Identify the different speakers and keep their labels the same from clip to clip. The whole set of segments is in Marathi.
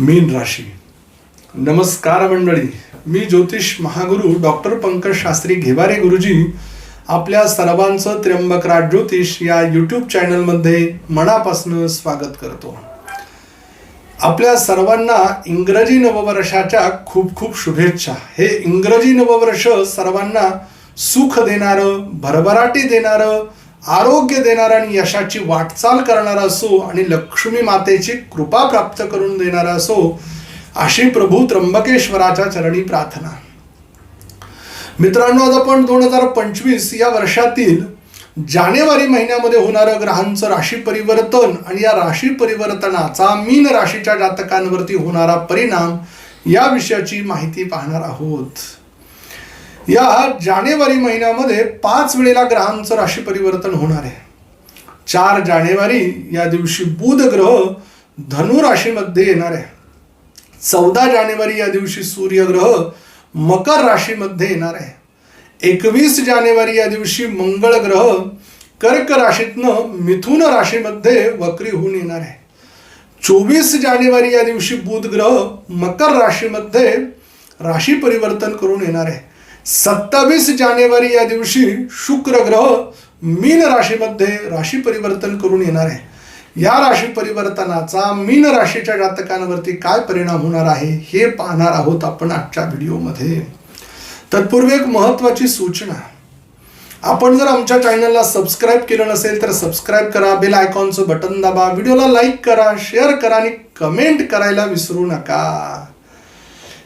Speaker 1: मीन राशी. नमस्कार मंडळी. मी ज्योतिष महागुरु डॉक्टर पंकज शास्त्री घेवारे गुरुजी आपल्या सर्वांचं त्र्यंबकराज ज्योतिष या यूट्यूब चॅनलमध्ये मनापासून स्वागत करतो. आपल्या सर्वांना इंग्रजी नववर्षाच्या खूप खूप शुभेच्छा. हे इंग्रजी नववर्ष सर्वांना सुख देणारं भरभराटी देणारं आरोग्य देणारा आणि यशाची वाटचाल करणारा असो आणि लक्ष्मी मातेची कृपा प्राप्त करून देणारा असो अशी प्रभू त्र्यंबकेश्वराच्या चरणी प्रार्थना. मित्रांनो आज आपण दोन हजार पंचवीस या वर्षातील जानेवारी महिन्यामध्ये होणारं ग्रहांचं राशी परिवर्तन आणि या राशी परिवर्तनाचा मीन राशीच्या जातकांवरती होणारा परिणाम या विषयाची माहिती पाहणार आहोत. या जानेवारी महिन्यामध्ये पाच वेळेला ग्रहांचं राशी परिवर्तन होणार आहे. चार जानेवारी या दिवशी बुध ग्रह धनु राशीमध्ये येणार आहे. चौदा जानेवारी या दिवशी सूर्यग्रह मकर राशीमध्ये येणार आहे. एकवीस जानेवारी या दिवशी मंगळ ग्रह कर्क राशीतनं मिथुन राशीमध्ये वक्री होऊन येणार आहे. चोवीस जानेवारी या दिवशी बुध ग्रह मकर राशीमध्ये राशी परिवर्तन करून येणार आहे. सत्तावीस जानेवारी या दिवशी शुक्र ग्रह मीन राशीमध्ये राशी परिवर्तन करून येणार आहे. या राशी परिवर्तनाचा मीन राशीच्या जातकांवरती काय परिणाम होणार आहे हे पाहणार आहोत आपण आजच्या व्हिडिओमध्ये. तत्पूर्वी एक महत्वाची सूचना. आपण जर आमच्या चॅनलला सबस्क्राईब केलं नसेल तर सबस्क्राईब करा बेल आयकॉनचं बटन दाबा व्हिडिओला लाईक करा शेअर करा आणि कमेंट करायला विसरू नका.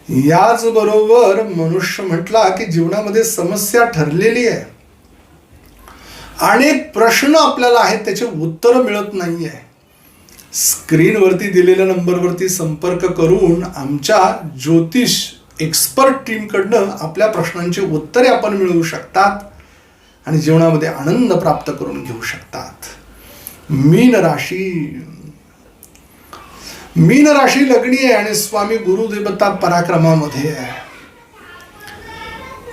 Speaker 1: याचबरोबर मनुष्य म्हटला की जीवनामध्ये समस्या ठरलेली आहे. अनेक प्रश्न आपल्याला आहेत त्याचे उत्तर मिळत नाही आहे स्क्रीनवरती दिलेल्या नंबरवरती संपर्क करून आमच्या ज्योतिष एक्सपर्ट टीमकडनं आपल्या प्रश्नांची उत्तरे आपण मिळवू शकतात आणि जीवनामध्ये आनंद प्राप्त करून घेऊ शकतात. मीन राशी मीन राशी लग्नी आहे आणि स्वामी गुरुदेवता पराक्रमामध्ये आहे.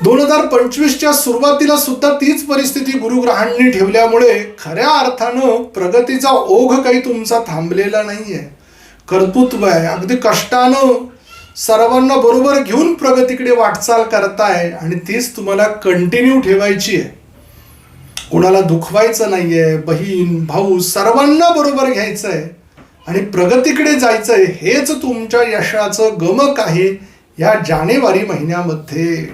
Speaker 1: दोन हजार पंचवीसच्या सुरुवातीला सुद्धा तीच परिस्थिती गुरुग्रहांनी ठेवल्यामुळे खऱ्या अर्थानं प्रगतीचा ओघ काही तुमचा थांबलेला नाहीये. कर्तृत्व आहे. अगदी कष्टानं सर्वांना बरोबर घेऊन प्रगतीकडे वाटचाल करताय आणि तीच तुम्हाला कंटिन्यू ठेवायची आहे. कोणाला दुखवायचं नाहीये. बहीण भाऊ सर्वांना बरोबर घ्यायचं आहे आणि प्रगतीकडे जायचंय हेच तुमच्या यशाचं गमक आहे या जानेवारी महिन्यामध्ये.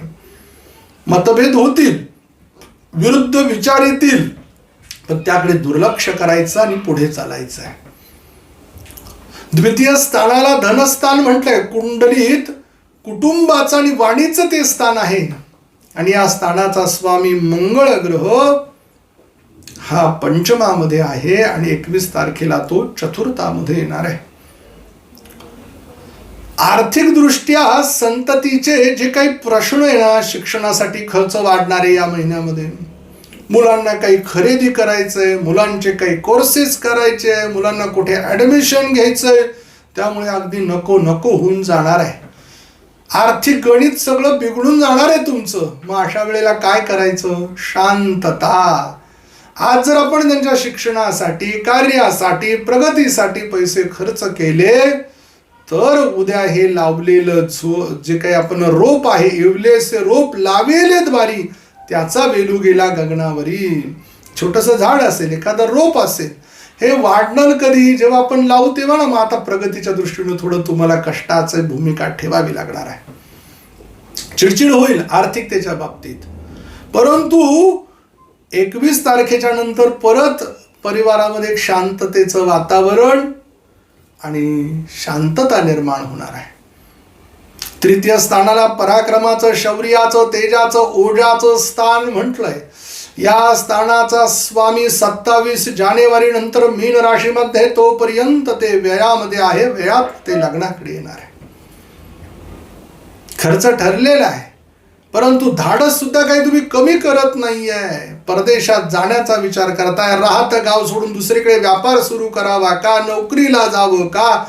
Speaker 1: मतभेद होतील विरुद्ध विचार येतील पण त्याकडे दुर्लक्ष करायचं आणि पुढे चालायचं आहे द्वितीय स्थानाला धनस्थान म्हटलंय कुंडलीत कुटुंबाचं आणि वाणीचं ते स्थान आहे. आणि या स्थानाचा स्वामी मंगळ ग्रह हा पंचमामध्ये आहे आणि एकवीस तारखेला तो चतुर्थामध्ये येणार आहे. आर्थिक दृष्ट्या संततीचे जे काही प्रश्न आहे ना शिक्षणासाठी खर्च वाढणारे या महिन्यामध्ये. मुलांना काही खरेदी करायचंय मुलांचे काही कोर्सेस करायचे मुलांना कुठे ऍडमिशन घ्यायचंय त्यामुळे अगदी नको नको होऊन जाणार आहे. आर्थिक गणित सगळं बिघडून जाणार आहे तुमचं. मग अशा वेळेला काय करायचं? शांतता. आज जर आपण त्यांच्या शिक्षणासाठी कार्यासाठी प्रगतीसाठी पैसे खर्च केले तर उद्या हे लावलेलं जे काही आपण रोप आहे इवलेसे रोप लावेलेत बारी त्याचा वेलू गेला गगनावरी. छोटस झाड असेल एखादा रोप असेल हे वाढणार कधी? जेव्हा आपण लावू तेव्हा ना मग आता प्रगतीच्या दृष्टीने थोडं तुम्हाला कष्टाचं भूमिका ठेवावी लागणार आहे. चिडचिड होईल आर्थिकतेच्या बाबतीत. परंतु एकवीस तारखेच्या नंतर परत परिवारामध्ये एक शांततेचं वातावरण आणि शांतता निर्माण होणार आहे. तृतीय स्थानाला पराक्रमाचं शौर्याचं तेजाचं ओजाचं स्थान म्हटलंय. या स्थानाचा स्वामी सत्तावीस जानेवारी नंतर मीन राशीमध्ये तोपर्यंत ते व्ययामध्ये आहे व्ययात ते लग्नाकडे येणार आहे. खर्च ठरलेला आहे. परंतु धाडस सुद्धा काही तुम्ही कमी करत नाहीये. परदेशात जाण्याचा विचार करताय राहत गाव सोडून दुसरीकडे व्यापार सुरू करावा का नोकरीला जावं का?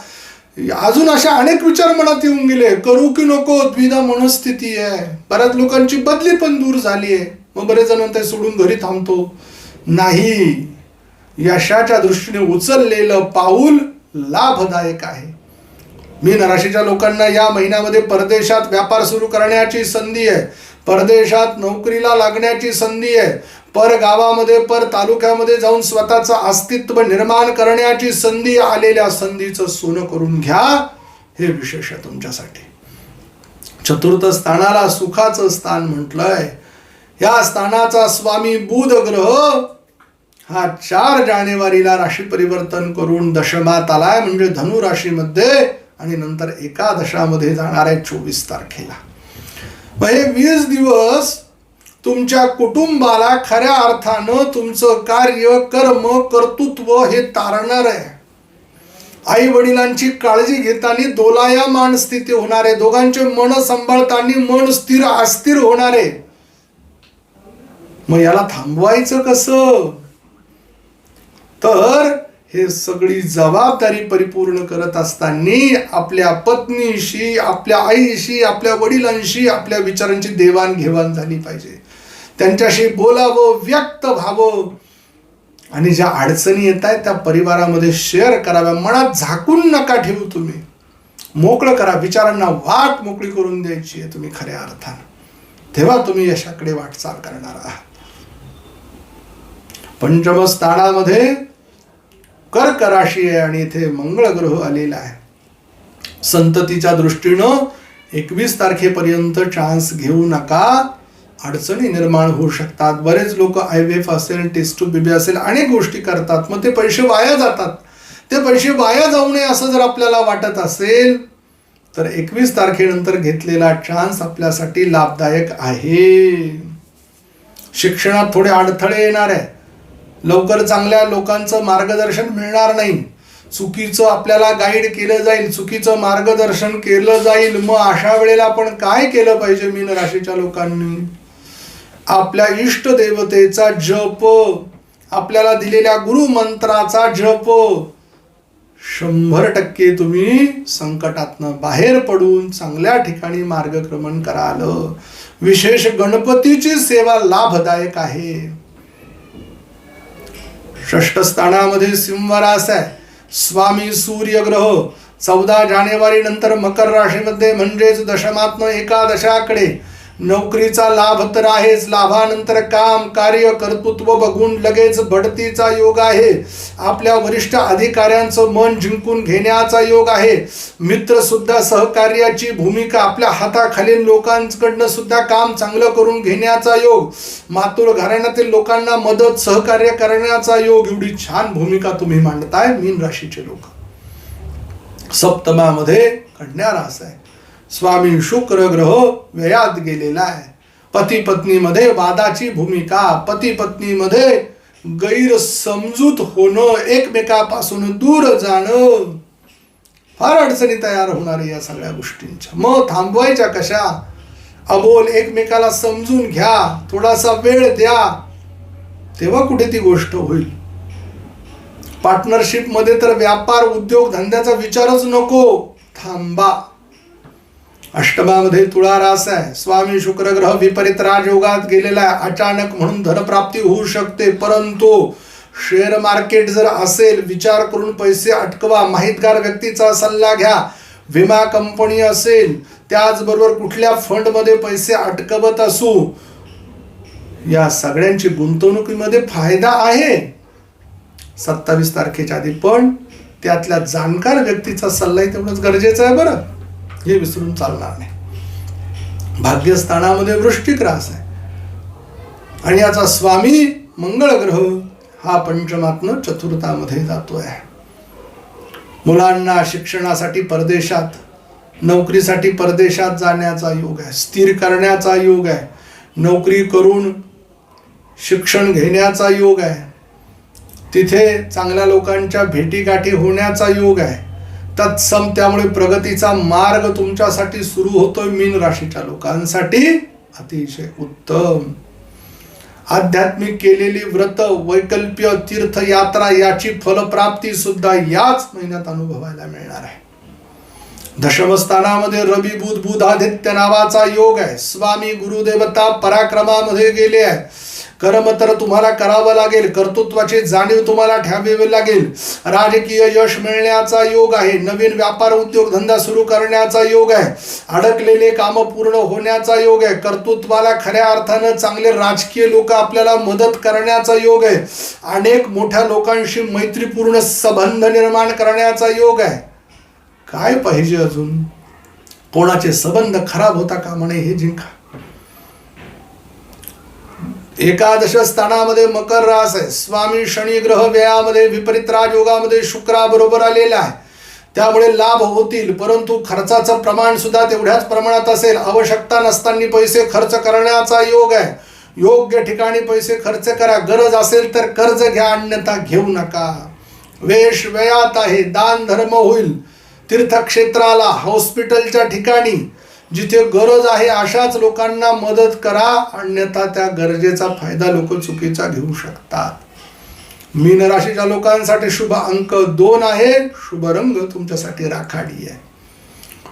Speaker 1: अजून अशा अनेक विचार मनात येऊन गेले. करू की नको द्विधा मनस्थिती आहे. बऱ्याच लोकांची बदली पण दूर झाली आहे. मग बरेच जण ते सोडून घरी थांबतो. नाही. यशाच्या दृष्टीने उचललेलं पाऊल लाभदायक आहे. मीन राशीच्या लोकांना या महिन्यामध्ये परदेशात व्यापार सुरू करण्याची संधी आहे. परदेशात नोकरीला लागण्याची संधी आहे. पर गावामध्ये पर तालुक्यामध्ये जाऊन स्वतःचं अस्तित्व निर्माण करण्याची संधी आलेल्या संधीचं सोनं करून घ्या हे विशेष आहे तुमच्यासाठी. चतुर्थ स्थानाला सुखाचं स्थान म्हटलंय. या स्थानाचा स्वामी बुध ग्रह हा चार जानेवारीला राशी परिवर्तन करून दशमात आलाय. म्हणजे धनु राशीमध्ये आणि नंतर एकादशामध्ये जाणार आहे चोवीस तारखेला. मग हे वीस दिवस तुमच्या कुटुंबाला खऱ्या अर्थानं तुमचं कार्य कर्म कर्तृत्व हे तारणार आहे. आई वडिलांची काळजी घेताना दोलायमान स्थिती होणार आहे. दोघांचे मन सांभाळताना मन स्थिर अस्थिर होणार आहे. मग याला थांबवायचं कसं? तर हे सगळी जबाबदारी परिपूर्ण करत असताना आपल्या पत्नीशी आपल्या आईशी आपल्या वडिलांशी आपल्या विचारांची देवाणघेवाण झाली पाहिजे. त्यांच्याशी बोलावं व्यक्त व्हावं. आणि ज्या अडचणी येत आहेत त्या परिवारामध्ये शेअर कराव्या. मनात झाकून नका ठेवू तुम्ही. मोकळं करा. विचारांना वाट मोकळी करून द्यायची आहे तुम्ही खऱ्या अर्थानं. तेव्हा तुम्ही यशाकडे वाटचाल करणार आहात. पंचमस्थानामध्ये कर्क राशी आहे आणि इथे मंगळ ग्रह आलेला आहे. संततीच्या दृष्टीनं एकवीस तारखेपर्यंत चान्स घेऊ नका. अडचणी निर्माण होऊ शकतात. बरेच लोक आय व्ही एफ असेल टेस्ट टू बेबी असेल अनेक गोष्टी करतात. मग ते पैसे वाया जातात. ते पैसे वाया जाऊ नये असं जर आपल्याला वाटत असेल तर एकवीस तारखेनंतर घेतलेला चान्स आपल्यासाठी लाभदायक आहे. शिक्षणात थोडे अडथळे येणार आहे लवकर चांगल्या लोकांचं मार्गदर्शन मिळणार नाही. चुकीचं आपल्याला गाईड केलं जाईल चुकीचं मार्गदर्शन केलं जाईल. मग अशा वेळेला आपण काय केलं पाहिजे मीन राशीच्या लोकांनी? आपल्या इष्ट देवतेचा जप. आपल्याला दिलेल्या गुरु मंत्राचा जप. शंभर टक्के तुम्ही संकटातनं बाहेर पडून चांगल्या ठिकाणी मार्गक्रमण कराल. विशेष गणपतीची सेवा लाभदायक आहे. षष्ठस्थानामध्ये सिंहरास आहे. स्वामी सूर्यग्रह चौदा जानेवारी नंतर मकर राशीमध्ये म्हणजेच दशमात्म एकादशाकडे नोकरीचा लाभ तर आहेच लाभानंतर काम कार्य कर्तृत्व बघून लगेच बढतीचा योग आहे. आपल्या वरिष्ठ अधिकाऱ्यांचं मन जिंकून घेण्याचा योग आहे. मित्र सुद्धा सहकार्याची भूमिका आपल्या हाताखालील लोकांकडनं सुद्धा काम चांगलं करून घेण्याचा योग. मातुर घराण्यातील लोकांना मदत सहकार्य करण्याचा योग. एवढी छान भूमिका तुम्ही मांडताय मीन राशीचे लोक. सप्तमामध्ये कन्या रास आहे. स्वामी शुक्र ग्रह व्ययात गेलेला आहे. पती पत्नीमध्ये वादाची भूमिका पती पत्नीमध्ये गैरसमजूत होणं एकमेकापासून दूर जाणं. फार अडचणी तयार होणार या सगळ्या गोष्टींच्या. मग थांबवायच्या कशा? अबोल एकमेकाला समजून घ्या थोडासा वेळ द्या. तेव्हा कुठे ती गोष्ट होईल? पार्टनरशिपमध्ये तर व्यापार उद्योग धंद्याचा विचारच नको. थांबा. अष्टमामध्ये तुळा रास आहे. स्वामी शुक्रग्रह विपरीत राजयोगात गेलेला आहे. अचानक म्हणून धनप्राप्ती होऊ शकते परंतु शेअर मार्केट जर असेल विचार करून पैसे अटकवा. माहितगार व्यक्तीचा सल्ला घ्या. विमा कंपनी असेल त्याचबरोबर कुठल्या फंडमध्ये पैसे अटकवत असू या सगळ्यांची गुंतवणुकीमध्ये फायदा आहे. सत्तावीस तारखेच्या आधी. पण त्यातल्या जाणकार व्यक्तीचा सल्लाही तेवढंच गरजेचं आहे बरं. हे विसरून चालणार नाही. भाग्यस्थानामध्ये वृष्टिक रास आहे. आणि याचा स्वामी मंगळ ग्रह हा पंचमात्म चतुर्थामध्ये जातोय. मुलांना शिक्षणासाठी परदेशात नोकरीसाठी परदेशात जाण्याचा योग आहे. स्थिर करण्याचा योग आहे. नोकरी करून शिक्षण घेण्याचा योग आहे. तिथे चांगल्या लोकांच्या भेटीगाठी होण्याचा योग आहे. तत्सम त्यामुळे प्रगतीचा मार्ग तुमच्यासाठी सुरू होतोय मीन राशीच्या लोकांसाठी. अतिशय उत्तम. आध्यात्मिक केलेली व्रत वैकल्प्य तीर्थयात्रा याची फलप्राप्ती सुद्धा याच महिन्यात अनुभवायला मिळणार आहे. दशमस्थानामध्ये रवी बुध बुधादित्य नावाचा योग आहे. स्वामी गुरुदेवता पराक्रमामध्ये गेले आहे कर्म तर तुम्हाला करावं लागेल कर्तृत्वाची जाणीव तुम्हाला ठेवावी लागेल. राजकीय यश मिळण्याचा योग आहे नवीन व्यापार उद्योग धंदा सुरू करण्याचा योग आहे अडकलेले काम पूर्ण होण्याचा योग आहे कर्तृत्वाला खऱ्या अर्थानं चांगले राजकीय लोक आपल्याला मदत करण्याचा योग आहे. अनेक मोठ्या लोकांशी मैत्रीपूर्ण संबंध निर्माण करण्याचा योग आहे. काय पाहिजे अजून? कोणाचे संबंध खराब होता का म्हणे हे जिंका. एकादश स्थानामध्ये मकर रास आहे. स्वामी शनी ग्रह व्ययामध्ये विपरीत राजयोगामध्ये शुक्राबरोबर आलेला आहे. त्यामुळे लाभ होतील परंतु खर्चाचं प्रमाण सुद्धा तेवढ्याच प्रमाणात असेल. आवश्यकता नसताना पैसे खर्च करण्याचा योग आहे. योग्य ठिकाणी पैसे खर्च करा. गरज असेल तर कर्ज घ्या अन्यथा घेऊ नका. वेश व्ययात आहे. दान धर्म होईल. तीर्थक्षेत्राला हॉस्पिटलच्या ठिकाणी जिथे गरज आहे अशाच लोकांना मदत करा अन्यथा त्या गरजेचा फायदा लोक चुकीचा घेऊ शकतात. मीन राशीच्या लोकांसाठी शुभ अंक दोन आहे शुभ रंग तुमच्यासाठी राखाडी आहे.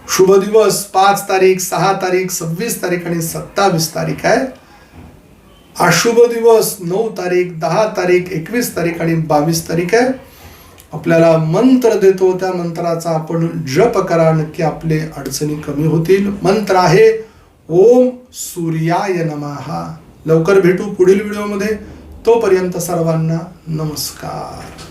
Speaker 1: शुभ दिवस पाच तारीख सहा तारीख सव्वीस तारीख आणि सत्तावीस तारीख आहे. अशुभ दिवस नऊ तारीख दहा तारीख एकवीस तारीख आणि बावीस तारीख आहे. आपल्याला मंत्र देतो त्या मंत्राचा आपण जप करा नक्की आपले अडचणी कमी होतील. मंत्र आहे ओम सूर्याय नमहा. लवकर भेटू पुढील व्हिडिओमध्ये. तोपर्यंत सर्वांना नमस्कार.